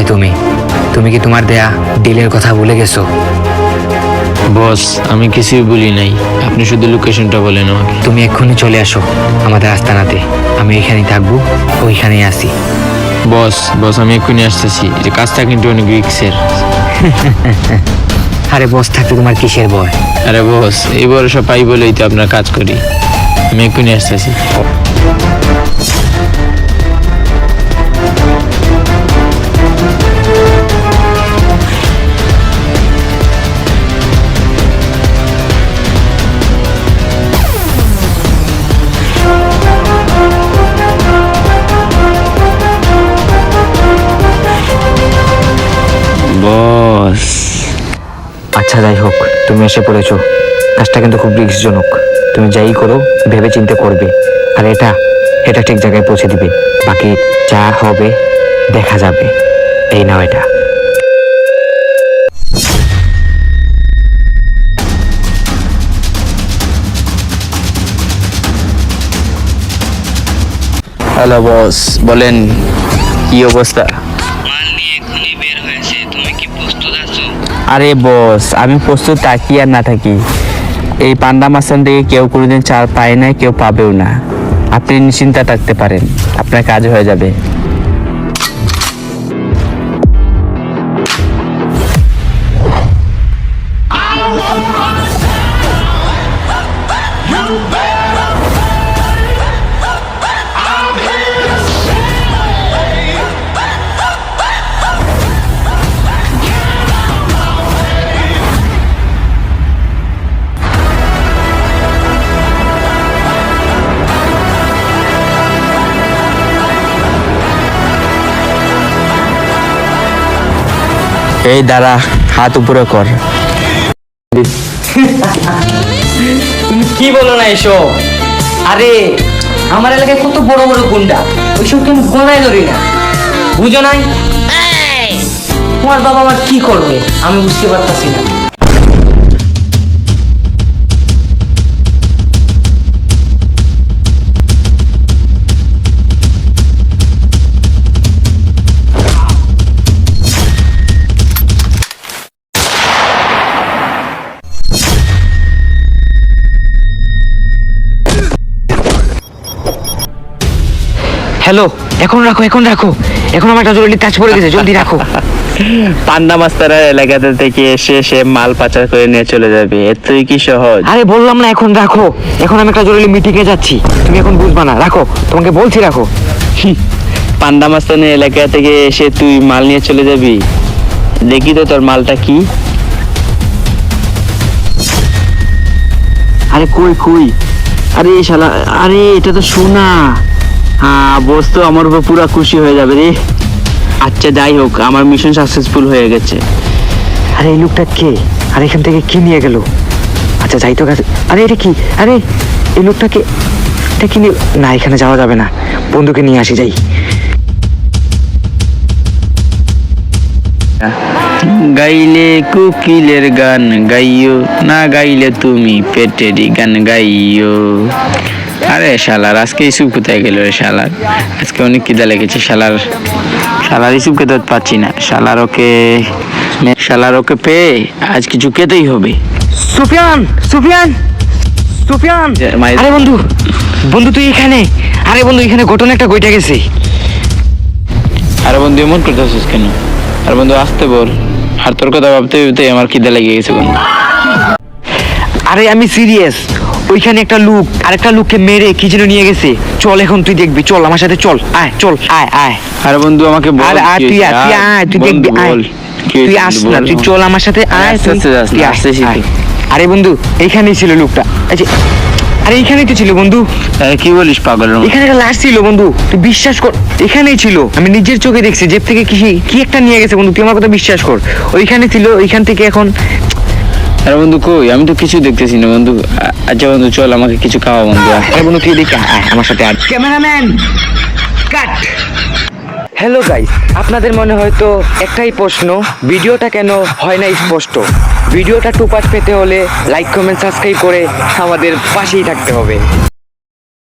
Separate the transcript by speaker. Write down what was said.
Speaker 1: কোথায় তুমি। তুমি কি তোমার দেয়া ডিলের কথা ভুলে গেছো?
Speaker 2: বস আমি কিছুই বলি নাই। আপনি শুধু লোকেশনটা বলেন আমাকে।
Speaker 1: তুমি এক্ষুনি চলে আসো আমাদের আস্তানাতে। আমি এখানেই থাকব ওইখানেই আসি
Speaker 2: বস বস আমি এক্ষুনি আসতেছি। এই যে কাজটা কিন্তু অনেক রিক্সের।
Speaker 1: আরে বস থাকতে তোমার কিসের ভয়?
Speaker 2: আরে বস এই ভরসা পাই বলেই তো আপনার কাজ করি। আমি এক্ষুনি আসতেছি।
Speaker 1: আচ্ছা যাই হোক, তুমি এসে পড়েছো। কাজটা কিন্তু খুব রিস্কজনক। তুমি যাই করো ভেবে চিন্তে করবে। আর এটা এটা ঠিক জায়গায় পৌঁছে দিবে। বাকি যা হবে, দেখা যাবে। এই নাও এটা।
Speaker 2: হ্যালো বস, বলেন, কি অবস্থা?
Speaker 3: আরে বস, আমি প্রস্তুত থাকি আর না থাকি। এই পান্ডা মাসান থেকে কেউ কোনোদিন চাল পায় না কেউ পাবেও না। আপনি নিশ্চিন্তা থাকতে পারেন, আপনার কাজ হয়ে যাবে। এই দাঁড়া হাত উপরে কর।
Speaker 4: তুমি কি বলো না এসব? আরে আমার এলাকায় কত বড় বড় গুন্ডা ওইসব কেন গোনায় ধরি না? বুঝো নাই? তোমার বাবা আমার কি করবে? আমি বুঝতে পারতাছি না।
Speaker 1: হ্যালো এখন রাখো এখন রাখো। এখন আমার একটা জরুরি কাজ পড়ে গেছে জলদি রাখো।
Speaker 3: পান্ডা মাস্তারের এলাকাতে থেকে এসে সে মাল পাচার করে নিয়ে চলে যাবে এতই কি সহজ?
Speaker 1: আরে বললাম না এখন রাখো এখন আমি একটা জরুরি মিটিংয়ে যাচ্ছি। তুমি এখন বুঝবা না রাখো তোমাকে বলছি রাখো।
Speaker 3: পান্ডা মাস্তানের এলাকা থেকে এসে তুই মাল নিয়ে চলে যাবি? দেখি তো তোর মালটা কি। আরে কই কই? আরে শালা আরে এটা তো সোনা। বস তো আমার উপর পুরা খুশি হয়ে যাবে রে। আচ্ছা যাই হোক আমার মিশন সাকসেসফুল হয়ে গেছে।
Speaker 1: আরে এই লোকটা কে? আর এখান থেকে কি নিয়ে গেল? আচ্ছা যাই তো কাছে আরে এটা কি? আরে এই লোকটাকে এটা কি নিয়ে না এখানে যাওয়া যাবে না। বন্ধুকে নিয়ে আসি যাই।
Speaker 3: গাইলে কুকিলের গান গাইও না গাইলে তুমি পেটেরই গান গাইও। আরে শালার আজকে ইসুপ কোথায় গেল রে শালার? আজকে অনেক কিদা লেগেছে শালার। শালার ইসুপকে তো পাচ্ছি না। শালার ওকে শালার ওকে পেয়ে আজ কিছু খেতেই হবে।
Speaker 1: সুফিয়ান সুফিয়ান সুফিয়ান। আরে বন্ধু বন্ধু তুই এখানে? আরে বন্ধু এখানে ঘটনা একটা গইটা গেছে।
Speaker 3: আরে বন্ধু এমন করতেছিস কেন? আর বন্ধু আসতে বল। আর তোর কথা ভাবতে ভাবতে আমার খিদে লেগে গেছে বন্ধু।
Speaker 1: আরে আমি সিরিয়াস ওইখানে একটা লোক আরেকটা লোককে মেরে কি যেন নিয়ে গেছে। চল এখন তুই দেখবি চল আমার সাথে চল আয় চল আয় আয়।
Speaker 3: আরে বন্ধু আমাকে বল
Speaker 1: আরে তুই আয় তুই আয় তুই দেখবি আয়। তুই আস না তুই চল আমার সাথে আয় তুই-
Speaker 3: আস্তে।
Speaker 1: আরে বন্ধু এইখানেই ছিল লোকটা। যে আরে এইখানেই তো ছিল বন্ধু।
Speaker 3: আরে কি বলিস পাগল
Speaker 1: এখানে একটা লাশ ছিল বন্ধু তুই বিশ্বাস কর এখানেই ছিল। আমি নিজের চোখে দেখছি জেব থেকে কি কি একটা নিয়ে গেছে বন্ধু তুই আমার কথা বিশ্বাস কর। ওইখানে ছিল ওইখান থেকে এখন
Speaker 3: আরে বন্ধু কই? আমি তো কিছু দেখতেছি না বন্ধু। আচ্ছা বন্ধু চল আমাকে কিছু খাওয়া বন্ধু।
Speaker 1: আরে বন্ধু তুই দেখে আমার সাথে আর ক্যামেরাম্যান কাট। হ্যালো গাইস আপনাদের মনে হয়তো একটাই প্রশ্ন ভিডিওটা কেন হয় না স্পষ্ট? ভিডিওটা টু পার্ট পেতে হলে লাইক কমেন্ট সাবস্ক্রাইব করে আমাদের পাশেই থাকতে হবে।